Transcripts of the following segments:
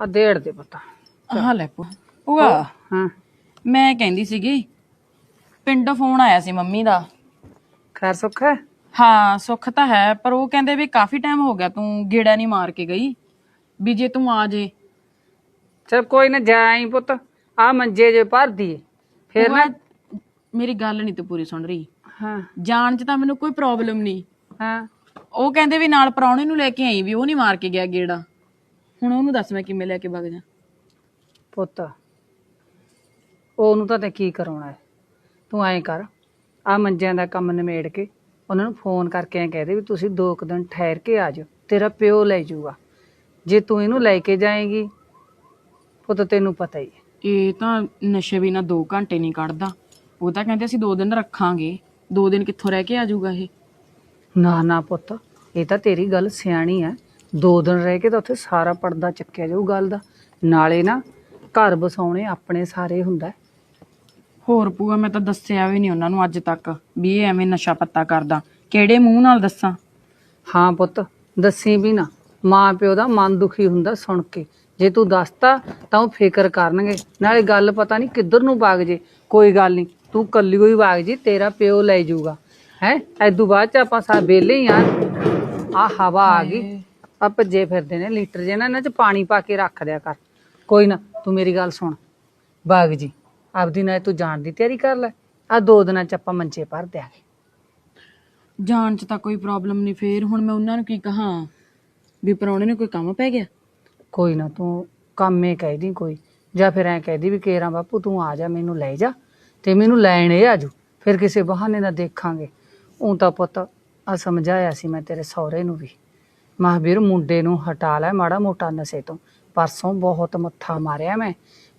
ਆ ਡੇਢ ਦੇ ਪਤਾ। ਹਾਂ ਲੈ ਭੂਆ ਭੂਆ ਹਾਂ। ਮੈਂ ਕਹਿੰਦੀ ਸੀਗੀ ਪਿੰਡੋਂ ਫੋਨ ਆਇਆ ਸੀ ਮੰਮੀ ਦਾ। ਖੈਰ ਸੁੱਖ? ਹੈ ਹਾਂ ਸੁੱਖ ਤਾਂ ਹੈ ਪਰ ਉਹ ਕਹਿੰਦੇ ਵੀ ਕਾਫੀ ਟਾਈਮ ਹੋ ਗਿਆ ਤੂੰ ਗੇੜਾ ਨਹੀਂ ਮਾਰ ਕੇ ਗਈ। ਵੀ ਜੇ ਤੂੰ ਆ ਜੇ। ਚਲ ਕੋਈ ਨਾ ਜਾਈ ਪੁੱਤ। ਆ ਮੰਜੇ ਜੇ ਭਰ ਦੀਏ ਫੇਰ ਨਾ ਮੇਰੀ ਗੱਲ ਨਹੀਂ ਤੂੰ ਪੂਰੀ ਸੁਣ ਰਹੀ। ਹਾਂ। ਜਾਣ 'ਚ ਤਾਂ ਮੈਨੂੰ ਕੋਈ ਪ੍ਰੋਬਲਮ ਨਹੀਂ ਹਾਂ। ਉਹ ਕਹਿੰਦੇ ਵੀ ਨਾਲ ਪ੍ਰਾਹੁਣੇ ਨੂੰ ਲੈ ਕੇ ਆਈ ਵੀ ਉਹ ਨਹੀਂ ਮਾਰ ਕੇ ਗਿਆ ਗੇੜਾ। ਹੁਣ ਉਹਨੂੰ ਦੱਸ ਮੈਂ ਕਿਵੇਂ ਲੈ ਕੇ ਵਗ ਜਾ। ਪੁੱਤ ਉਹਨੂੰ ਤਾਂ ਤੇ ਕੀ ਕਰਾਉਣਾ ਹੈ? ਤੂੰ ਐਂ ਕਰ ਆ ਮੰਜਿਆਂ ਦਾ ਕੰਮ ਨਿਮੇੜ ਕੇ ਉਹਨਾਂ ਨੂੰ ਫੋਨ ਕਰਕੇ ਐਂ ਕਹਿ ਦੇ ਵੀ ਤੁਸੀਂ ਦੋ ਕੁ ਦਿਨ ਠਹਿਰ ਕੇ ਆ ਜਾਓ ਤੇਰਾ ਪਿਓ ਲੈ ਜਾਊਗਾ। ਜੇ ਤੂੰ ਇਹਨੂੰ ਲੈ ਕੇ ਜਾਏਂਗੀ ਪੁੱਤ ਤੈਨੂੰ ਪਤਾ ਹੀ ਹੈ। ਇਹ ਤਾਂ ਨਸ਼ੇ ਵੀ ਨਾ 2 ਘੰਟੇ ਨਹੀਂ ਕੱਢਦਾ। ਉਹ ਤਾਂ ਕਹਿੰਦੇ ਅਸੀਂ 2 ਦਿਨ ਰੱਖਾਂਗੇ 2 ਦਿਨ ਕਿੱਥੋਂ ਰਹਿ ਕੇ ਆ ਜਾਊਗਾ ਇਹ? ਨਾ ਨਾ ਪੁੱਤ ਇਹ ਤਾਂ ਤੇਰੀ ਗੱਲ ਸਿਆਣੀ ਹੈ। ਦੋ ਦਿਨ ਰਹਿ ਕੇ ਤਾਂ ਉੱਥੇ ਸਾਰਾ ਪਰਦਾ ਚੱਕਿਆ ਜਾਊ ਗੱਲ ਦਾ। ਨਾਲੇ ਨਾ ਘਰ ਬਸਾਉਣੇ ਆਪਣੇ ਸਾਰੇ ਹੁੰਦਾ। ਹੋਰ ਪੂਆ ਮੈਂ ਤਾਂ ਦੱਸਿਆ ਵੀ ਨਹੀਂ ਉਹਨਾਂ ਨੂੰ ਅੱਜ ਤੱਕ ਵੀ ਇਹ ਐਵੇਂ ਨਸ਼ਾ ਪੱਤਾ ਕਰਦਾ। ਕਿਹੜੇ ਮੂੰਹ ਨਾਲ ਦੱਸਾਂ? ਹਾਂ ਪੁੱਤ ਦੱਸੀ ਵੀ ਨਾ। ਮਾਂ ਪਿਓ ਦਾ ਮਨ ਦੁਖੀ ਹੁੰਦਾ ਸੁਣ ਕੇ। ਜੇ ਤੂੰ ਦੱਸਤਾ ਤਾਂ ਉਹ ਫਿਕਰ ਕਰਨਗੇ। ਨਾਲੇ ਗੱਲ ਪਤਾ ਨਹੀਂ ਕਿੱਧਰ ਨੂੰ ਵਗ ਜੇ। ਕੋਈ ਗੱਲ ਨਹੀਂ ਤੂੰ ਕੱਲੀ ਹੋਈ ਵਗ ਜੀ ਤੇਰਾ ਪਿਓ ਲੈ ਜਾਊਗਾ। ਹੈ? ਐਦੂ ਬਾਅਦ ਚ ਆਪਾਂ ਸਾ ਬੇਲੇ ਹੀ ਆ। ਆ ਹਵਾ ਆ ਗਈ। ਆ ਭੱਜੇ ਫਿਰਦੇ ਨੇ ਲੀਟਰ ਜੇ ਨਾ ਇਹਨਾਂ ਚ ਪਾਣੀ ਪਾ ਕੇ ਰੱਖ ਦਿਆ ਕਰ। ਕੋਈ ਨਾ ਤੂੰ ਮੇਰੀ ਗੱਲ ਸੁਣ। ਬਾਗ ਜੀ ਆਪਦੀ ਨਾਲ ਤੂੰ ਜਾਣ ਦੀ ਤਿਆਰੀ ਕਰ ਲੈ। ਆ ਦੋ ਦਿਨਾਂ ਚ ਆਪਾਂ ਮੰਚੇ ਭਰ ਦਿਆਂਗੇ। ਜਾਣ 'ਚ ਤਾਂ ਕੋਈ ਪ੍ਰੋਬਲਮ ਨਹੀਂ ਫੇਰ ਹੁਣ ਮੈਂ ਉਹਨਾਂ ਨੂੰ ਕੀ ਕਹਾਂ? ਵੀ ਪਰੌਣੇ ਨੂੰ ਕੋਈ ਕੰਮ ਪੈ ਗਿਆ? ਕੋਈ ਨਾ ਤੂੰ ਕੰਮੇ ਕਹਿ ਦੀ ਕੋਈ। ਜਾਂ ਫਿਰ ਐ ਕਹਿ ਦੀ ਵੀ ਕੇਰਾ ਬਾਪੂ ਤੂੰ ਆ ਜਾ ਮੈਨੂੰ ਲੈ ਜਾ। ਤੇ ਮੈਨੂੰ ਲੈਣ ਇਹ ਆਜੂ ਫਿਰ ਕਿਸੇ ਬਹਾਨੇ ਨਾਲ ਦੇਖਾਂਗੇ। ਉਹ ਤਾਂ ਪੁੱਤ ਆ ਸਮਝਾਇਆ ਸੀ ਮੈਂ ਤੇਰੇ ਸਹੁਰੇ ਨੂੰ ਵੀ। ਮਹਾਵੀਰ ਮੁੰਡੇ ਨੂੰ ਹਟਾ ਲੈ ਮਾੜਾ ਮੋਟਾ ਨਸ਼ੇ ਤੋਂ। ਪਰਸੋਂ ਬਹੁਤ ਮੱਥਾ ਮਾਰਿਆ ਮੈਂ।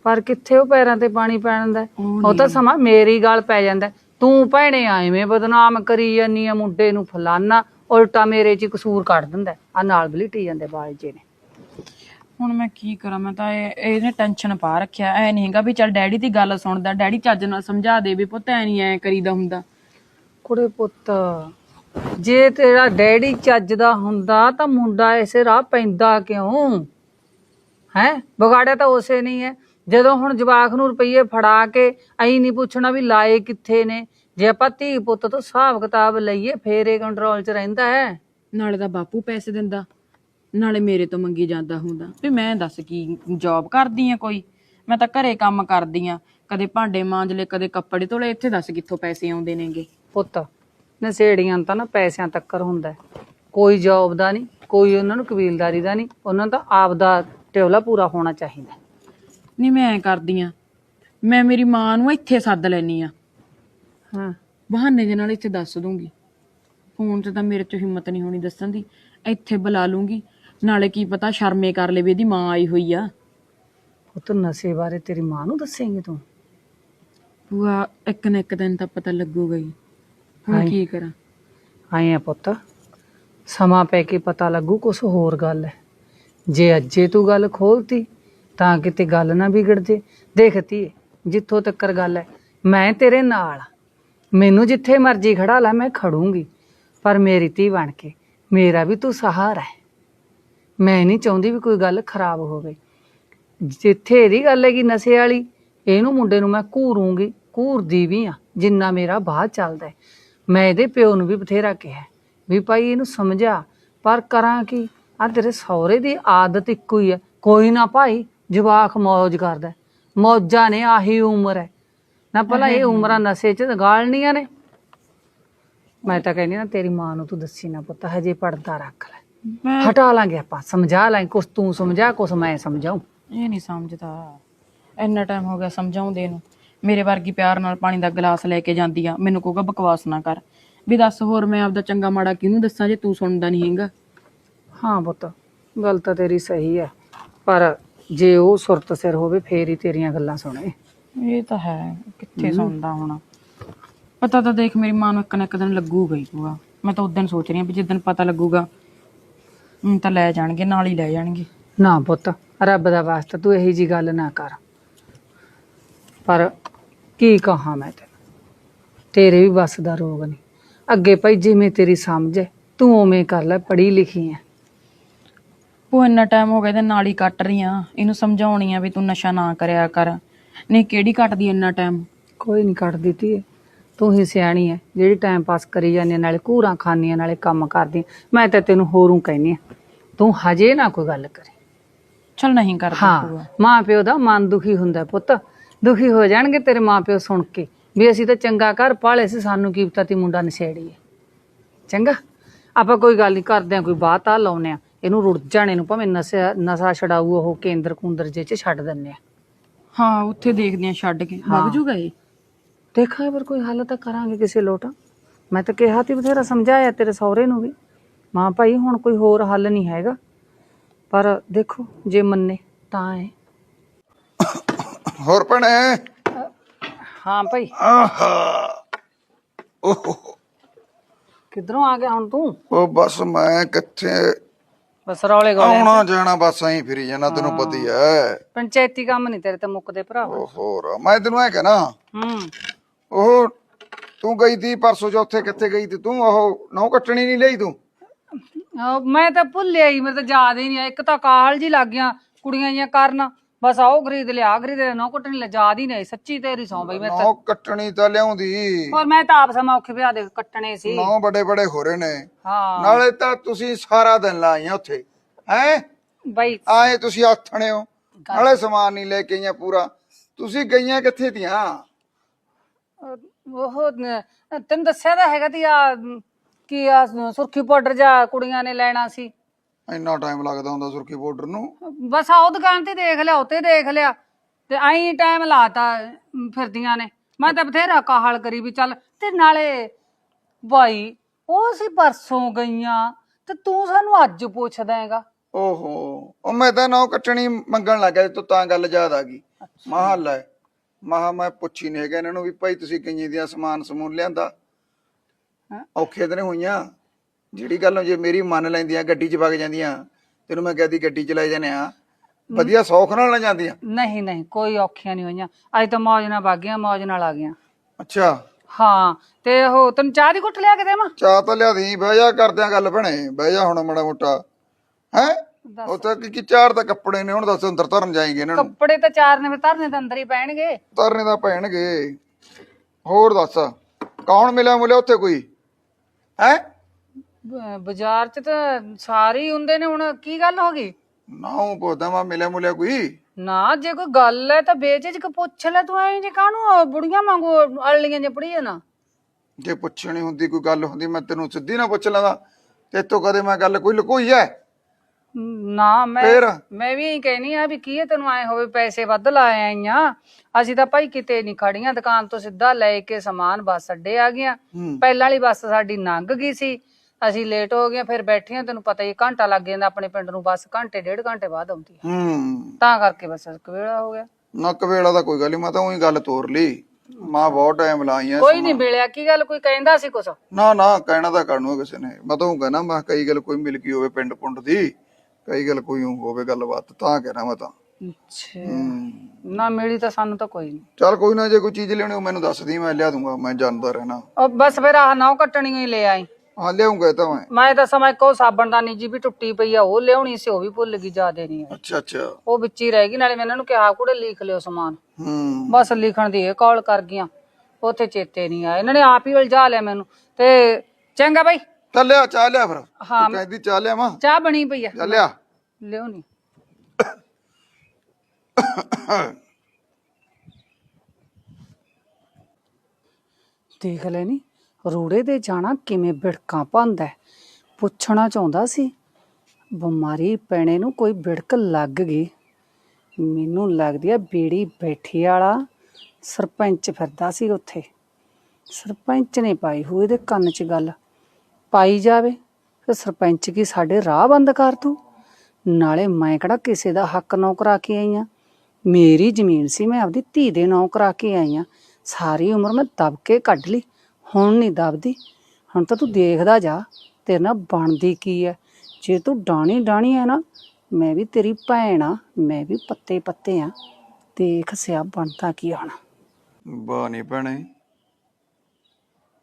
ਪਰ ਕਿੱਥੇ ਉਹ ਪੈਰਾਂ ਤੇ ਪਾਣੀ ਪੈਣ ਦਾ ਉਹ ਤਾਂ ਸਮਾਂ ਮੇਰੀ ਗੱਲ ਪੈ ਜਾਂਦਾ। ਤੂੰ ਭੈਣੇ ਐਵੇਂ ਬਦਨਾਮ ਕਰੀ ਜਾਨੀ ਆ ਮੁੰਡੇ ਨੂੰ ਫਲਾਨਾ ਉਲਟਾ ਮੇਰੇ 'ਚ ਹੀ ਕਸੂਰ ਕੱਢ ਦਿੰਦਾ। ਆ ਨਾਲ ਬਲੀਟੀ ਜਾਂਦੇ ਬਾਲ ਜੇ ਨੇ। ਹੁਣ ਮੈਂ ਕੀ ਕਰਾਂ? ਮੈਂ ਤਾਂ ਇਹ ਇਹਨੇ ਟੈਨਸ਼ਨ ਪਾ ਰੱਖਿਆ। ਐ ਨਹੀਂ ਹੈਗਾ ਵੀ ਚੱਲ ਡੈਡੀ ਦੀ ਗੱਲ ਸੁਣਦਾ। ਡੈਡੀ ਚੱਜ ਨਾਲ ਸਮਝਾ ਦੇ ਵੀ ਪੁੱਤ ਐ ਨਹੀਂ ਐ ਕਰੀਦਾ ਹੁੰਦਾ। ਕੁੜੇ ਪੁੱਤ ਜੇ ਤੇਰਾ ਡੈਡੀ ਚੱਜ ਦਾ ਹੁੰਦਾ ਤਾਂ ਮੁੰਡਾ ਇਸੇ ਰਾਹ ਪੈਂਦਾ ਕਿਉਂ? ਹੈ? ਵਿਗਾੜਿਆ ਤਾਂ ਉਸੇ ਨਹੀਂ ਹੈ ਜਦੋਂ ਹੁਣ ਜਵਾਕ ਨੂੰ ਰੁਪਈਏ ਫੜਾ ਕੇ ਐਂ ਨਹੀਂ ਪੁੱਛਣਾ ਵੀ ਲਾਏ ਕਿੱਥੇ ਨੇ ਜੇ ਆਪਾਂ ਧੀ ਪੁੱਤ ਤੋਂ ਹਿਸਾਬ ਕਿਤਾਬ ਲਈਏ ਫੇਰ ਇਹ ਕੰਟਰੋਲ 'ਚ ਰਹਿੰਦਾ ਹੈ। ਨਾਲੇ ਤਾਂ ਬਾਪੂ ਪੈਸੇ ਦਿੰਦਾ ਨਾਲੇ ਮੇਰੇ ਤੋਂ ਮੰਗੀ ਜਾਂਦਾ ਹੁੰਦਾ। ਵੀ ਮੈਂ ਦੱਸ ਕੀ ਜੌਬ ਕਰਦੀ ਆ ਕੋਈ? ਮੈਂ ਤਾਂ ਘਰੇ ਕੰਮ ਕਰਦੀ ਆ। ਕਦੇ ਭਾਂਡੇ ਮਾਂਜ ਲਏ ਕਦੇ ਕੱਪੜੇ ਧੋਲੇ ਇੱਥੇ ਦੱਸ ਕਿੱਥੋਂ ਪੈਸੇ ਆਉਂਦੇ ਨੇਗੇ? ਪੁੱਤ ਨਸ਼ੇੜੀਆਂ ਨੂੰ ਤਾਂ ਨਾ ਪੈਸਿਆਂ ਤੱਕਰ ਹੁੰਦਾ ਹੈ। ਕੋਈ ਜੌਬ ਦਾ ਨਹੀਂ ਕੋਈ ਉਹਨਾਂ ਨੂੰ ਕਬੀਲਦਾਰੀ ਦਾ ਨਹੀਂ ਉਹਨਾਂ ਦਾ ਆਪ ਦਾ ਟਿਉਲਾ ਪੂਰਾ ਹੋਣਾ ਚਾਹੀਦਾ ਨਹੀਂ ਮੈਂ ਐ ਕਰਦੀ ਆ ਮੈਂ ਮੇਰੀ ਮਾਂ ਨੂੰ ਇੱਥੇ ਸੱਦ ਲੈਣੀ ਆ ਹਾਂ। ਬਹਾਨੇ ਦੇ ਨਾਲ ਇੱਥੇ ਦੱਸ ਦੂੰਗੀ। ਫੋਨ 'ਚ ਤਾਂ ਮੇਰੇ 'ਚ ਹਿੰਮਤ ਨਹੀਂ ਹੋਣੀ ਦੱਸਣ ਦੀ। ਇੱਥੇ ਬੁਲਾ ਲੂੰਗੀ। ਨਾਲੇ ਕੀ ਪਤਾ ਸ਼ਰਮੇ ਕਰ ਲਵੇ ਇਹਦੀ ਮਾਂ ਆਈ ਹੋਈ ਆ। ਪੁੱਤ ਨਸ਼ੇ ਬਾਰੇ ਤੇਰੀ ਮਾਂ ਨੂੰ ਦੱਸੇਂਗੇ ਤੂੰ? ਭੂਆ ਇੱਕ ਨਾ ਇੱਕ ਦਿਨ ਤਾਂ ਪਤਾ ਲੱਗੂਗਾ ਹੀ। ਹੁਣ। ਕੀ ਕਰਾਂ? ਆਏ ਆ ਪੁੱਤ। ਸਮਾਂ ਪੈ ਕੇ ਪਤਾ ਲੱਗੂ ਕੁਛ ਹੋਰ ਗੱਲ ਹੈ। ਜੇ ਅੱਜੇ ਤੂੰ ਗੱਲ ਖੋਲਤੀ ਤਾਂ ਕਿਤੇ ਗੱਲ ਨਾ ਵਿਗੜ ਜੇ। ਦੇਖਤੀ ਜਿੱਥੋਂ ਤੱਕਰ ਗੱਲ ਹੈ ਮੈਂ ਤੇਰੇ ਨਾਲ ਆ। ਮੈਨੂੰ ਜਿੱਥੇ ਮਰਜ਼ੀ ਖੜਾ ਲੈ ਮੈਂ ਖੜੂੰਗੀ। ਪਰ ਮੇਰੀ ਧੀ ਬਣ ਕੇ ਮੇਰਾ ਵੀ ਤੂੰ ਸਹਾਰਾ ਹੈ। ਮੈਂ ਨਹੀਂ ਚਾਹੁੰਦੀ ਵੀ ਕੋਈ ਗੱਲ ਖਰਾਬ ਹੋਵੇ। ਜਿੱਥੇ ਇਹਦੀ ਗੱਲ ਹੈਗੀ ਨਸ਼ੇ ਵਾਲੀ ਇਹਨੂੰ ਮੁੰਡੇ ਨੂੰ ਮੈਂ ਘੂਰੂੰਗੀ ਘੂਰਦੀ ਵੀ ਆ ਜਿੰਨਾ ਮੇਰਾ ਬਾਹਰ ਚੱਲਦਾ ਹੈ। ਮੈਂ ਇਹਦੇ ਪਿਓ ਨੂੰ ਵੀ ਬਥੇਰਾ ਕਿਹਾ ਵੀ ਭਾਈ ਇਹਨੂੰ ਸਮਝਾ ਪਰ ਕਰਾਂ ਕੀ? ਆ ਤੇਰੇ ਸਹੁਰੇ ਦੀ ਆਦਤ ਇੱਕੋ ਹੀ ਹੈ ਕੋਈ ਨਾ ਭਾਈ ਜਵਾਕ ਮौज ਕਰਦਾ। ਮੌਜਾਂ ਨੇ ਆਹੀ ਉਮਰ ਹੈ। ਨਾ ਭਲਾ ਇਹ ਉਮਰਾਂ ਨਸ਼ੇ ਚ ਗਾਲਣੀਆਂ ਨੇ। ਮੈਂ ਤਾਂ ਕਹਿੰਦੀ ਨਾ ਤੇਰੀ ਮਾਂ ਨੂੰ ਤੂੰ ਦੱਸੀ ਨਾ ਪੁੱਤ ਹਜੇ ਪੜਦਾ ਰੱਖ ਲੈ। ਹਟਾ ਲਾਂਗੇ ਆਪਾਂ ਸਮਝਾ ਲਾਂ ਕੁਛ ਤੂੰ ਸਮਝਾ ਕੁਛ ਮੈਂ ਸਮਝਾਉ ਇਹ ਨਹੀਂ ਸਮਝਦਾ। ਇੰਨਾ ਟਾਈਮ ਹੋ ਗਿਆ ਸਮਝਾਉਂਦੇ ਨੂੰ। ਮੇਰੇ ਵਰਗੀ ਪਿਆਰ ਨਾਲ ਪਾਣੀ ਦਾ ਗਲਾਸ ਲੈ ਕੇ ਜਾਂਦੀ ਆ। ਮੈਨੂੰ ਕਹੂਗਾ ਬਕਵਾਸ ਨਾ ਕਰ। ਵੀ ਦੱਸ ਹੋਰ ਮੈਂ ਆਪਦਾ ਚੰਗਾ ਮਾੜਾ ਕਿਹਨੂੰ ਦੱਸਾਂ ਜੇ ਤੂੰ ਸੁਣਦਾ ਨਹੀਂ ਹੈਗਾ? ਹਾਂ ਪੁੱਤ ਗੱਲ ਤਾਂ ਤੇਰੀ ਸਹੀ ਹੈ ਪਰ ਜੇ ਉਹ ਸੁਰਤ ਸਿਰ ਹੋਵੇ ਫੇਰ ਹੀ ਤੇਰੀਆਂ ਗੱਲਾਂ ਸੁਣੇ। ਇਹ ਤਾਂ ਹੈ ਕਿੱਥੇ ਸੁਣਦਾ ਹੋਣਾ। ਪਤਾ ਤਾਂ ਦੇਖ ਮੇਰੀ ਮਾਂ ਨੂੰ ਇੱਕ ਨਾ ਇੱਕ ਦਿਨ ਲੱਗੂਗਾ ਹੀ ਪੂਆ ਮੈਂ ਤਾਂ ਉਦੋਂ ਸੋਚ ਰਹੀ ਹਾਂ ਵੀ ਜਿੱਦਣ ਪਤਾ ਲੱਗੂਗਾ ਹੁਣ ਤਾਂ ਲੈ ਜਾਣਗੇ ਨਾਲ ਹੀ ਲੈ ਜਾਣਗੇ। ਨਾ ਪੁੱਤ ਰੱਬ ਦਾ ਵਾਸਤਾ ਤੂੰ ਇਹੀ ਜੀ ਗੱਲ ਨਾ ਕਰ। ਪਰ ਕੀ ਕਹਾਂ ਮੈਂ ਤੈਨੂੰ? ਤੇਰੇ ਵੀ ਬਸ ਦਾ ਰੋਗ ਨਹੀਂ। ਅੱਗੇ ਭਾਈ ਜਿਵੇਂ ਤੇਰੀ ਸਮਝ ਹੈ ਤੂੰ ਉਵੇਂ ਕਰ ਲੈ ਪੜ੍ਹੀ ਲਿਖੀ ਹੈ। ਉਹ ਇੰਨਾ ਟਾਈਮ ਹੋ ਗਿਆ ਤੇ ਨਾਲ ਹੀ ਕੱਟ ਰਹੀ ਆ ਇਹਨੂੰ ਸਮਝਾਉਣੀ ਆ ਵੀ ਤੂੰ ਨਸ਼ਾ ਨਾ ਕਰਿਆ ਕਰ। ਨਹੀਂ ਕਿਹੜੀ ਕੱਟਦੀ ਇੰਨਾ ਟਾਈਮ ਕੋਈ ਨਹੀਂ ਕੱਢ ਦਿੱਤੀ ਹੈ। ਤੂੰ ਹੀ ਸਿਆਣੀ ਹੈ ਜਿਹੜੀ ਟਾਈਮ ਪਾਸ ਕਰੀ ਜਾਂਦੀ ਹੈ, ਨਾਲੇ ਘੂਰਾਂ ਖਾਂਦੀਆਂ ਨਾਲੇ ਕੰਮ ਕਰਦੀ ਹੈ। ਮੈਂ ਤਾਂ ਤੈਨੂੰ ਹੋਰੋਂ ਕਹਿੰਨੀ ਆ ਤੂੰ ਹਜੇ ਨਾ ਕੋਈ ਗੱਲ ਕਰੇ। ਚਲ ਨਹੀਂ ਕਰਦੀ ਹਾਂ ਭੂਆ। ਮਾਂ ਪਿਓ ਦਾ ਮਨ ਦੁਖੀ ਹੁੰਦਾ ਪੁੱਤ। ਦੁਖੀ ਹੋ ਜਾਣਗੇ ਤੇਰੇ ਮਾਂ ਪਿਓ ਸੁਣ ਕੇ। ਵੀ ਅਸੀਂ ਤਾਂ ਚੰਗਾ ਘਰ ਪਾਲੇ ਸੀ ਸਾਨੂੰ ਕੀ ਪਤਾ ਤੀ ਮੁੰਡਾ ਨਸ਼ੇੜੀ ਹੈ। ਚੰਗਾ? ਆਪਾਂ ਕੋਈ ਗੱਲ ਨਹੀਂ ਕਰਦੇ ਆ ਕੋਈ ਬਾਤ ਆ ਲਾਉਨੇ ਆ ਇਹਨੂੰ ਰੁੜ ਜਾਣੇ ਨੂੰ ਭਾਵੇਂ ਨਸ਼ਾ ਨਸ਼ਾ ਛਡਾਊ ਉਹ ਕੇਂਦਰ ਕੁੰਦਰ ਜੇ ਚ ਛੱਡ ਦਿੰਨੇ ਆ। ਹਾਂ ਉੱਥੇ ਦੇਖਦੇ ਆ ਛੱਡ ਕੇ। ਵਗ ਜੂਗਾ ਇਹ? ਦੇਖਾਂ ਪਰ ਕੋਈ ਹੱਲ ਤਾਂ ਕਰਾਂਗੇ ਕਿਸੇ ਲੋਟ। ਮੈਂ ਤਾਂ ਕਿਹਾ ਤੀ ਬਥੇਰਾ ਸਮਝਾਇਆ ਤੇਰੇ ਸਹੁਰੇ ਨੂੰ ਵੀ। ਮਾਂ ਭਾਈ ਹੁਣ ਕੋਈ ਹੋਰ ਹੱਲ ਨਹੀਂ ਹੈਗਾ। ਪਰ ਦੇਖੋ ਜੇ ਮੰਨੇ ਤਾਂ ਹੈ ਹੋਰ ਭੈਣੇ? ਹਾਂ ਭਾਈ। ਆਹਾ। ਓਹ। ਕਿੱਧਰੋਂ ਆ ਗਿਆ ਹੁਣ ਤੂੰ? ਉਹ ਬਸ ਮੈਂ ਕਿੱਥੇ? ਬਸ ਰੌਲੇ ਗੋਲੇ। ਆਉਣਾ ਜਾਣਾ ਬਸ ਐਂ ਫਿਰੀ ਜਾਣਾ ਤੈਨੂੰ ਪਤਾ ਐ ਪੰਚਾਇਤੀ ਕੰਮ ਨਹੀਂ ਤੇਰੇ ਤੇ ਮੁੱਕਦੇ ਭਰਾ। ਉਹ ਹੋਰ ਮੈਂ ਤੈਨੂੰ ਐ ਕਹਿਣਾ। ਹੂੰ। ਉਹ ਤੂੰ ਗਈ ਤੀ ਪਰਸੋਂ ਚੌਥੇ ਕਿੱਥੇ ਗਈ ਤੀ ਤੂੰ? ਉਹ ਨੌ ਕੱਟਣੀ ਨਹੀਂ ਲਈ ਤੂੰ? ਆਹ ਮੈਂ ਤਾਂ ਭੁੱਲਿਆ ਹੀ ਮੇਰੇ ਤਾਂ ਯਾਦ ਹੀ ਨਹੀਂ ਆ ਇੱਕ ਤਾਂ ਕਾਹਲ ਜੀ ਲੱਗ ਗਿਆ ਕੁੜੀਆਂ ਜੀਆਂ ਕਰਨ। ਬਸ ਆਓ ਖਰੀਦ ਲਿਆ ਖਰੀਦ ਲਿਆ ਨੌ ਕੁੱਟਣੀ ਲੈ ਯਾਦ ਹੀ ਨਹੀਂ ਸੱਚੀ ਤੇਰੀ ਸੌਂ ਬਈ ਮੈਂ ਤਾਂ। ਨੌ ਕੱਟਣੀ ਤਾਂ ਲਿਆਉਂਦੀ। ਹੋਰ ਮੈਂ ਤਾਂ ਆਪ ਸਮਾਂ ਔਖੇ ਵਿਆਹ ਦੇ ਕੱਟਣੇ ਸੀ। ਨੌ ਬੜੇ ਬੜੇ ਹੋ ਰਹੇ ਨੇ। ਹਾਂ। ਨਾਲੇ ਤਾਂ ਤੁਸੀਂ ਸਾਰਾ ਦਿਨ ਲਾਈਆਂ ਉੱਥੇ ਹੈ? ਬਈ ਆਏ ਤੁਸੀਂ ਆਥਣੇ ਹੋ। ਨਾਲੇ ਸਮਾਨ ਨਹੀਂ ਲੈ ਕੇ ਆਈਆਂ ਪੂਰਾ। ਤੁਸੀਂ ਗਈਆਂ ਕਿੱਥੇ ਤੀਆਂ? ਉਹ ਤੈਨੂੰ ਦੱਸਿਆ ਤਾਂ ਹੈਗਾ ਤੀ ਆ ਕੀ ਆ ਸੁਰਖੀ ਪਾਊਡਰ ਜਾਂ ਕੁੜੀਆਂ ਨੇ ਲੈਣਾ ਸੀ। ਇੰਨਾ ਟਾਈਮ ਲੱਗਦਾ ਹੁੰਦਾ ਸੁਰਖੀ ਪਾਊਡਰ ਨੂੰ। ਬਸ ਆਓ ਦੁਕਾਨ ਤੇ ਦੇਖ ਲਿਆ ਉੱਤੇ ਦੇਖ ਲਿਆ। ਤੇ ਐਂ ਟਾਈਮ ਲਾਤਾ ਅਮ, ਫਿਰਦੀਆਂ ਨੇ। ਮੈਂ ਤਾਂ ਬਥੇਰਾ ਕਾਹਲ ਕਰੀ ਵੀ ਚੱਲ ਤੇ ਨਾਲੇ ਬਾਈ ਉਹ ਅਸੀਂ ਪਰਸੋਂ ਗਈਆਂ ਤੇ ਤੂੰ ਸਾਨੂੰ ਅੱਜ ਪੁੱਛਦਾ ਹੈਗਾ। ਓਹੋ ਉਹ ਮੈਂ ਤਾਂ ਨੌ ਕੱਟਣੀ ਮੰਗਣ ਲੱਗਾ ਤੂੰ ਤਾਂ ਗੱਲ ਯਾਦ ਆ ਗਈ। ਮਹਾ ਲੈ ਮਹਾ ਮੈਂ ਪੁੱਛੀ ਨਹੀਂ ਹੈਗਾ ਇਹਨਾਂ ਨੂੰ ਵੀ ਭਾਈ ਤੁਸੀਂ ਕਈਆਂ ਦੀਆਂ ਸਮਾਨ ਸਮੂਨ ਲਿਆਂਦਾ। ਹੈਂ? ਔਖੇ ਦਿਨ ਹੋਈਆਂ। ਜਿਹੜੀ ਗੱਲ ਜੇ ਮੇਰੀ ਮੰਨ ਲੈਂਦੀਆਂ ਗੱਡੀ 'ਚ ਵਗ ਜਾਂਦੀਆਂ ਤੈਨੂੰ ਮੈਂ ਕਹਦੀ ਗੱਡੀ 'ਚ ਲੈ ਜਾਂਦੇ ਆ ਵਧੀਆ ਸੌਖ ਨਾਲ ਲੈ ਜਾਂਦੀਆਂ? ਨਹੀਂ ਨਹੀਂ ਕੋਈ ਔਖੀਆਂ ਨਹੀਂ ਹੋਈਆਂ। ਅੱਜ ਤਾਂ ਮੌਜ ਨਾਲ ਵਾਗੀਆਂ ਮੌਜ ਨਾਲ ਆ ਗਈਆਂ। ਅੱਛਾ। ਹਾਂ ਤੇ ਉਹ ਤੈਨੂੰ ਚਾਹ ਦੀ ਘੁੱਟ ਲਿਆ ਕੇ ਦੇਵਾਂ? ਚਾਹ ਤਾਂ ਲਿਆ ਦੀ ਬਹਿ ਜਾ ਕਰਦਿਆਂ ਗੱਲ ਭਣੇ ਬਹਿ ਜਾ ਹੁਣ ਮੜਾ ਮੋਟਾ। ਹੈ। ਉਹ ਤਾਂ ਕੀ ਕੀ ਚਾਰ ਤਾਂ ਕੱਪੜੇ ਨੇ ਹੁਣ ਦੱਸ ਅੰਦਰ ਧਰਨ ਜਾਏਂਗੇ ਇਹਨਾਂ ਨੂੰ। ਕੱਪੜੇ ਤਾਂ ਚਾਰ ਨੇ ਫਿਰ ਧਰਨੇ ਤਾਂ ਅੰਦਰ ਹੀ ਪੈਣਗੇ। ਧਰਨੇ ਤਾਂ ਪੈਣਗੇ। ਹੋਰ ਦੱਸ ਕੌਣ ਮਿਲਿਆ ਮੁਲਿਆ ਉੱਥੇ ਕੋਈ? ਹੈ? ਬ- ਬਾਜ਼ਾਰ 'ਚ ਤਾਂ ਸਾਰੇ ਹੀ ਹੁੰਦੇ ਨੇ ਹੁਣ ਕੀ ਗੱਲ ਹੋ ਗਈ? ਨਾ ਉਹ ਪੁੱਛਦਾ ਮੈਂ ਮਿਲਿਆ ਮੁਲਿਆ ਕੋਈ? ਨਾ ਜੇ ਕੋਈ ਗੱਲ ਹੈ ਤਾਂ ਬੇਚਿਜਕ ਪੁੱਛ ਲੈ ਤੂੰ ਐਂ ਜੇ ਕਾਹਨੂੰ ਬੁੜੀਆਂ ਵਾਂਗੂ ਅੜਲੀਆਂ ਜੇ ਪੜੀ ਨਾ? ਜੇ ਪੁੱਛਣੀ ਹੁੰਦੀ ਕੋਈ ਗੱਲ ਹੁੰਦੀ ਮੈਂ ਤੈਨੂੰ ਸਿੱਧੀ ਨਾ ਪੁੱਛ ਲੈਂਦਾ। ਤੇ ਤੋਂ ਕਦੇ ਮੈਂ ਗੱਲ ਕੋਈ ਲੁਕੋਈ ਐ? ਨਾ ਮੈਂ ਫੇਰ? ਮੈਂ ਵੀ ਇਹੀ ਕਹਿਨੀ ਆ ਵੀ ਕੀ ਹੈ ਤੈਨੂੰ ਐ ਹੋਵੇ ਪੈਸੇ ਵੱਧ ਲਾਏ ਆਈਆਂ। ਅਸੀਂ ਤਾਂ ਭਾਈ ਕਿਤੇ ਨਹੀਂ ਖੜੀਆਂ ਦੁਕਾਨ ਤੋਂ ਸਿੱਧਾ ਲੈ ਕੇ ਸਮਾਨ ਬੱਸ ਅੱਡੇ ਆ ਗਈਆਂ। ਹੂੰ। ਪਹਿਲਾਂ ਵਾਲੀ ਬੱਸ ਸਾਡੀ ਲੰਘ ਗਈ ਸੀ। ਅਸੀਂ ਲੇਟ ਹੋ ਗਏ ਫਿਰ ਬੈਠੀਆਂ ਤੈਨੂੰ ਪਤਾ ਹੀ ਘੰਟਾ ਲੱਗ ਜਾਂਦਾ ਆਪਣੇ ਪਿੰਡ ਨੂੰ ਬੱਸ ਘੰਟੇ ਡੇਢ ਘੰਟੇ ਬਾਅਦ ਆਉਂਦੀ ਹੈ ਹੂੰ। ਤਾਂ ਕਰਕੇ ਬਸ ਕਵੇਲਾ ਹੋ ਗਿਆ। ਨੱਕ ਵੇਲਾ ਦਾ ਕੋਈ ਗੱਲ ਨਹੀਂ ਮੈਂ ਤਾਂ ਉਹੀ ਗੱਲ ਤੋਰ ਲਈ। ਮਾਂ ਬਹੁਤ ਟਾਈਮ ਲਾਈਆਂ ਕੋਈ ਨਹੀਂ ਮਿਲਿਆ ਕੀ ਗੱਲ ਕੋਈ ਕਹਿੰਦਾ ਸੀ ਕੁਛ? ਨਾ ਨਾ ਕਹਿਣਾ ਤਾਂ ਕਰਨੂ ਕਿਸੇ ਨੇ। ਮੈਂ ਤਾਂ ਉਹ ਕਹਿਣਾ ਮੈਂ ਕਈ ਗੱਲ ਕੋਈ ਮਿਲ ਗਈ ਹੋਵੇ ਪਿੰਡ ਪੁੰਡ ਦੀ ਕਈ ਗੱਲ ਕੋਈ ਊਂ ਹੋਵੇ ਗੱਲਬਾਤ ਤਾਂ ਕਹਿਣਾ ਮੈਂ ਤਾਂ। ਅੱਛਾ। ਹੂੰ। ਨਾ ਮਿਲੀ ਤਾਂ ਸਾਨੂੰ ਤਾਂ ਕੋਈ ਨਹੀਂ ਚੱਲ ਕੋਈ ਨਾ ਜੇ ਕੋਈ ਚੀਜ਼ ਲਿਆਉਣੀ ਉਹ ਮੈਨੂੰ ਦੱਸ ਦੀ ਮੈਂ ਲਿਆ ਦੂੰਗਾ ਮੈਂ ਜਾਣਦਾ ਰਹਿਣਾ। ਉਹ ਬਸ ਫਿਰ ਆਹ ਨੌ ਕੱਟਣੀ ਹੀ ਲੈ ਆਈ। ਹਾਂ ਲਿਆਉਂਗਾ ਤਾਂ ਮੈਂ। ਮੈਂ ਤਾਂ ਸਮਾਂ ਕੋ ਸਾਬਣਦਾਨੀ ਜੀ ਵੀ ਟੁੱਟੀ ਪਈ ਆ ਉਹ ਲਿਆਉਣੀ ਸੀ ਉਹ ਵੀ ਭੁੱਲ ਗਈ ਜਾਦੇ ਨਹੀਂ ਆਈ ਅੱਛਾ ਅੱਛਾ। ਉਹ ਵਿੱਚ ਹੀ ਰਹਿ ਗਈ ਨਾਲੇ ਮੈਂ ਇਹਨਾਂ ਨੂੰ ਕਿਹਾ ਕੁੜੇ ਲਿਖ ਲਿਓ ਸਮਾਨ। ਹੂੰ। ਬਸ ਲਿਖਣ ਦੀ ਇਹ ਕਾਲ ਕਰ ਗਈਆਂ ਉੱਥੇ ਚੇਤੇ ਨਹੀਂ ਆਇਆ ਇਹਨਾਂ ਨੇ ਆਪ ਹੀ ਉਲਝਾ ਲਿਆ ਮੈਨੂੰ। ਤੇ ਚੰਗਾ ਬਾਈ। ਚੱਲ ਲਿਆ ਚਾਹ ਲਿਆ ਫਿਰ। ਹਾਂ। ਤੂੰ ਕਹਿੰਦੀ ਚਾਹ ਲਿਆ ਮਾਂ ਚਾਹ ਬਣੀ ਪਈ ਆ। ਲਿਆ। ਲਿਆਉਣੀ। ਦੇਖ ਲੈਣੀ ਰੂੜੇ ਦੇ ਜਾਣਾ ਕਿਵੇਂ ਬਿੜਕਾਂ ਪਾਉਂਦਾ ਪੁੱਛਣਾ ਚਾਹੁੰਦਾ ਸੀ। ਬਿਮਾਰੀ ਪੈਣੇ ਨੂੰ ਕੋਈ ਬਿੜਕ ਲੱਗ ਗਈ। ਮੈਨੂੰ ਲੱਗਦੀ ਆ ਬੀੜੀ ਬੈਠੀ ਵਾਲਾ ਸਰਪੰਚ ਫਿਰਦਾ ਸੀ ਉੱਥੇ। ਸਰਪੰਚ ਨੇ ਪਾਈ ਹੋਈ ਇਹਦੇ ਕੰਨ 'ਚ ਗੱਲ। ਪਾਈ ਜਾਵੇ, ਫਿਰ ਸਰਪੰਚ ਕੀ ਸਾਡੇ ਰਾਹ ਬੰਦ ਕਰ ਤੂੰ ਨਾਲੇ ਮੈਂ ਕਿਹੜਾ ਕਿਸੇ ਦਾ ਹੱਕ ਨੌ ਕਰਾ ਕੇ ਆਈ ਆ? ਮੇਰੀ ਜ਼ਮੀਨ ਸੀ, ਮੈਂ ਆਪਦੀ ਧੀ ਦੇ ਨੌ ਕਰਾ ਕੇ ਆਈ ਆ। ਸਾਰੀ ਉਮਰ ਮੈਂ ਦਬ ਕੇ ਕੱਢ ਲਈ। ਹੁਣ ਨਹੀਂ ਦੱਬਦੀ। ਹੁਣ ਤਾਂ ਤੂੰ ਦੇਖਦਾ ਜਾ, ਤੇਰੇ ਨਾਲ ਬਣਦੀ ਕੀ ਹੈ ਜੇ ਤੂੰ ਡਾਣੀ ਡਾਣੀ ਹੈ ਨਾ, ਮੈਂ ਵੀ ਤੇਰੀ ਭੈਣ ਆ, ਮੈਂ ਵੀ ਪੱਤੇ ਪੱਤੇ ਆ। ਦੇਖ ਸਿਆ ਬਣਦਾ ਕੀ ਹੁਣ ਬਾ ਨਹੀਂ ਭੈਣੇ।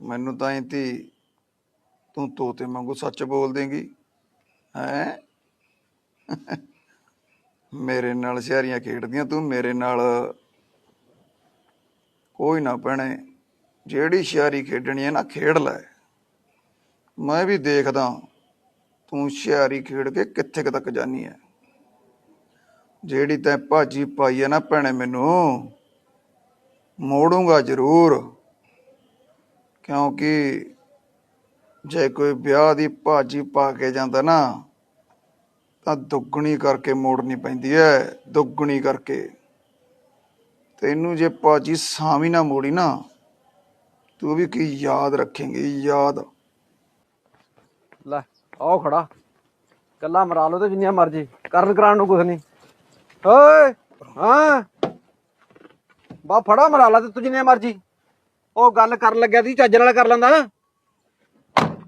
ਮੈਨੂੰ ਤਾਂ ਇਹ ਤੀ ਤੂੰ ਤੋਤੇ ਵਾਂਗੂ ਸੱਚ ਬੋਲ ਦੇਂਗੀ। ਹੈ? ਮੇਰੇ ਨਾਲ ਸ਼ਹਿਰੀਆਂ ਖੇਡਦੀਆਂ, ਤੂੰ ਮੇਰੇ ਨਾਲ। ਕੋਈ ਨਾ ਭੈਣੇ। ਜਿਹੜੀ ਸ਼ਿਆਰੀ ਖੇਡਣੀ ਹੈ ਨਾ, ਖੇਡ ਲੈ। ਮੈਂ ਵੀ ਦੇਖਦਾ ਤੂੰ ਸ਼ਿਆਰੀ ਖੇਡ ਕੇ ਕਿੱਥੇ ਕੁ ਤੱਕ ਜਾਨੀ ਹੈ। ਜਿਹੜੀ ਤੈਂ ਭਾਜੀ ਪਾਈ ਹੈ ਨਾ ਭੈਣੇ ਮੈਨੂੰ, ਮੋੜੂੰਗਾ ਜ਼ਰੂਰ। ਕਿਉਂਕਿ ਜੇ ਕੋਈ ਵਿਆਹ ਦੀ ਭਾਜੀ ਪਾ ਕੇ ਜਾਂਦਾ ਨਾ, ਤਾਂ ਦੁੱਗਣੀ ਕਰਕੇ ਮੋੜਨੀ ਪੈਂਦੀ ਐ ਦੁੱਗਣੀ ਕਰਕੇ। ਤੈਨੂੰ ਜੇ ਭਾਜੀ ਸਾਵੀ ਨਾ ਮੋੜੀ ਨਾ ਤੂੰ ਵੀ ਕੀ ਯਾਦ ਰੱਖੇਂਗੀ ਯਾਦ। ਲੈ ਆਓ ਖੜਾ। ਕੱਲਾ ਮਰਾ ਲਓ ਤੇ ਜਿੰਨੀਆਂ ਮਰਜ਼ੀ ਕਰਨ ਕਰਾਉਣ ਨੂੰ ਕੁਛ ਨਹੀਂ। ਓਏ ਹਾਂ? ਬਾ ਫੜਾ ਮਰਾ ਲਾ ਤੇ ਤੂੰ ਜਿੰਨੀਆਂ ਮਰਜ਼ੀ। ਉਹ ਗੱਲ ਕਰਨ ਲੱਗਿਆ ਸੀ ਚੱਜ ਨਾਲ ਕਰ ਲੈਂਦਾ।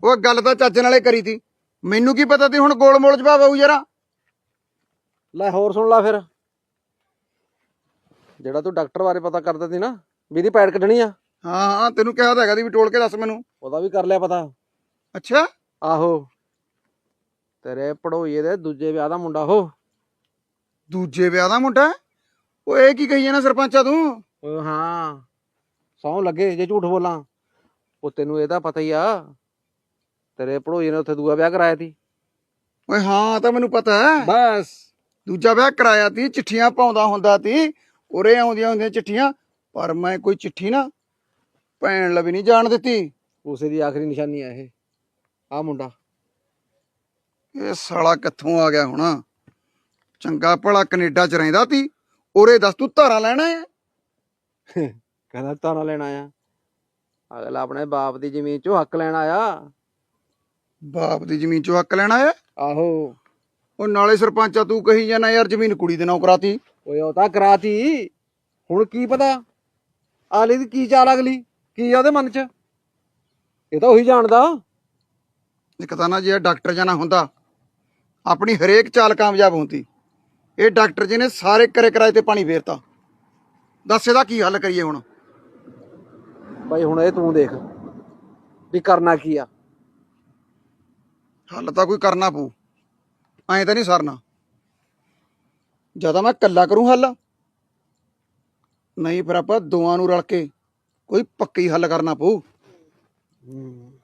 ਉਹ ਗੱਲ ਤਾਂ ਚੱਜ ਨਾਲੇ ਕਰੀ ਤੀ। ਮੈਨੂੰ ਕੀ ਪਤਾ ਤੀ ਹੁਣ ਗੋਲ ਮੋਲ ਜਵਾਬ ਆਊ ਯਾਰਾ। ਲੈ ਹੋਰ ਸੁਣ ਲਾ ਫਿਰ। ਜਿਹੜਾ ਤੂੰ ਡਾਕਟਰ ਬਾਰੇ ਪਤਾ ਕਰਦਾ ਸੀ ਨਾ ਵੀ ਇਹਦੀ ਪੈੜ ਕੱਢਣੀ ਆ। ਹਾਂ ਹਾਂ ਤੈਨੂੰ ਕਿਹਾ ਤਾਂ ਹੈਗਾ ਦੀ ਵੀ ਟੋਲ ਕੇ ਦੱਸ ਮੈਨੂੰ। ਉਹਦਾ ਵੀ ਕਰ ਲਿਆ ਪਤਾ। ਅੱਛਾ? ਆਹੋ। ਤੇਰੇ ਪੜੋਈਏ ਦੇ ਦੂਜੇ ਵਿਆਹ ਦਾ ਮੁੰਡਾ ਉਹ। ਦੂਜੇ ਵਿਆਹ ਦਾ ਮੁੰਡਾ? ਉਹ ਇਹ ਕੀ ਕਹੀ ਜਾਣਾ ਸਰਪੰਚਾ ਤੂੰ? ਓਏ ਹਾਂ ਸੌਂ ਲੱਗੇ ਜੇ ਝੂਠ ਬੋਲਾਂ। ਉਹ ਤੈਨੂੰ ਇਹਦਾ ਪਤਾ ਹੀ ਆ ਤੇਰੇ ਪੜੋਈਏ ਨੇ ਉੱਥੇ ਦੂਆ ਵਿਆਹ ਕਰਾਇਆ ਸੀ। ਓਏ ਹਾਂ ਤਾਂ ਮੈਨੂੰ ਪਤਾ ਹੈ। ਬਸ। ਦੂਜਾ ਵਿਆਹ ਕਰਾਇਆ ਤੀ ਚਿੱਠੀਆਂ ਪਾਉਂਦਾ ਹੁੰਦਾ ਤੀ ਉਰੇ ਆਉਂਦੀਆਂ ਹੁੰਦੀਆਂ ਚਿੱਠੀਆਂ ਪਰ ਮੈਂ ਕੋਈ ਚਿੱਠੀ ਨਾ ਭੈਣ ਲਵੀ ਨਹੀਂ ਜਾਣ ਦਿੱਤੀ। ਉਸੇ ਦੀ ਆਖਰੀ ਨਿਸ਼ਾਨੀ ਆ ਇਹ। ਆ ਮੁੰਡਾ। ਇਹ ਸਾਲਾ ਕਿੱਥੋਂ ਆ ਗਿਆ ਹੁਣ? ਚੰਗਾ ਭਲਾ ਕੈਨੇਡਾ ਚ ਰਹਿੰਦਾ ਤੀ। ਉਰੇ ਦੱਸ ਤੂੰ ਧਾਰਾ ਲੈਣਾ ਹੈ ਕਹਿੰਦਾ ਤਾਰਾ ਲੈਣ ਆਇਆ। ਅਗਲਾ ਆਪਣੇ ਬਾਪ ਦੀ ਜ਼ਮੀਨ ਚੋਂ ਹੱਕ ਲੈਣ ਆਇਆ। ਬਾਪ ਦੀ ਜ਼ਮੀਨ ਚੋਂ ਹੱਕ ਲੈਣਾ ਹੈ ਆਹੋ। ਉਹ ਨਾਲੇ ਸਰਪੰਚਾ ਤੂੰ ਕਹੀ ਜਾਣਾ ਯਾਰ ਜ਼ਮੀਨ ਕੁੜੀ ਦੇ ਨਾਂ ਕਰਾਤੀ। ਓਏ ਉਹ ਤਾਂ ਕਰਾਤੀ। ਹੁਣ ਕੀ ਪਤਾ? ਆਲੇ ਦੀ ਕੀ ਚਾਲ ਅਗਲੀ? ਕੀ ਆ ਉਹਦੇ ਮਨ 'ਚ? ਇਹ ਤਾਂ ਉਹੀ ਜਾਣਦਾ। ਇੱਕ ਤਾਂ ਨਾ ਜੇ ਇਹ ਡਾਕਟਰ ਜਾਣਾ ਹੁੰਦਾ ਆਪਣੀ ਹਰੇਕ ਚਾਲ ਕਾਮਯਾਬ ਹੁੰਦੀ। ਇਹ ਡਾਕਟਰ ਜੀ ਨੇ ਸਾਰੇ ਕਰੇ ਕਰਾਏ ਤੇ ਪਾਣੀ ਫੇਰਤਾ। ਦੱਸ ਇਹਦਾ ਕੀ ਹੱਲ ਕਰੀਏ ਹੁਣ? ਬਾਈ ਹੁਣ ਇਹ ਤੂੰ ਦੇਖ ਵੀ ਕਰਨਾ ਕੀ ਆ। ਹੱਲ ਤਾਂ ਕੋਈ ਕਰਨਾ ਪਊ। ਐਂ ਤਾਂ ਨਹੀਂ ਸਰਨਾ। ਜਦੋਂ ਮੈਂ ਕੱਲਾ ਕਰੂੰ ਹੱਲ। ਨਹੀਂ ਫਿਰ ਆਪਾਂ ਦੋਵਾਂ ਨੂੰ ਰਲ ਕੇ ਕੋਈ ਪੱਕੀ ਹੱਲ ਕਰਨਾ ਪਊ। ਹੂੰ।